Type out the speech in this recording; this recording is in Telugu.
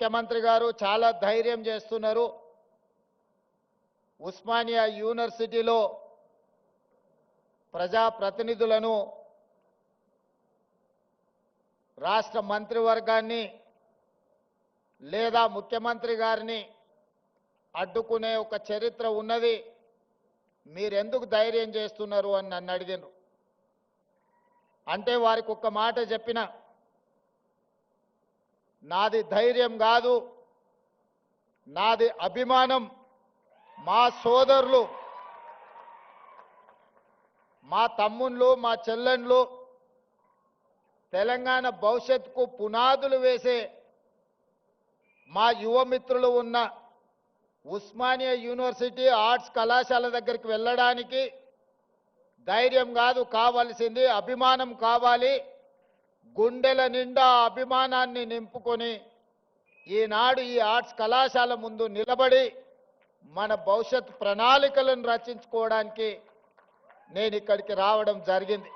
ముఖ్యమంత్రి గారు చాలా ధైర్యం చేస్తున్నారు. ఉస్మానియా యూనివర్సిటీలో ప్రజాప్రతినిధులను రాష్ట్ర మంత్రివర్గాన్ని లేదా ముఖ్యమంత్రి గారిని అడ్డుకునే ఒక చరిత్ర ఉన్నది. మీరెందుకు ధైర్యం చేస్తున్నారు అని నన్ను అడిగాను అంటే వారికి ఒక్క మాట చెప్పిన నాది ధైర్యం కాదు నాది అభిమానం. మా సోదరులు మా తమ్ముళ్ళు మా చెల్లెండ్లు తెలంగాణ భవిష్యత్తుకు పునాదులు వేసే మా యువమిత్రులు ఉన్న ఉస్మానియా యూనివర్సిటీ ఆర్ట్స్ కళాశాల దగ్గరికి వెళ్ళడానికి ధైర్యం కాదు కావాల్సింది అభిమానం కావాలి. గుండెల నిండా అభిమానాన్ని నింపుకొని ఈనాడు ఈ ఆర్ట్స్ కళాశాల ముందు నిలబడి మన భవిష్యత్ ప్రణాళికలను రచించుకోవడానికి నేను ఇక్కడికి రావడం జరిగింది.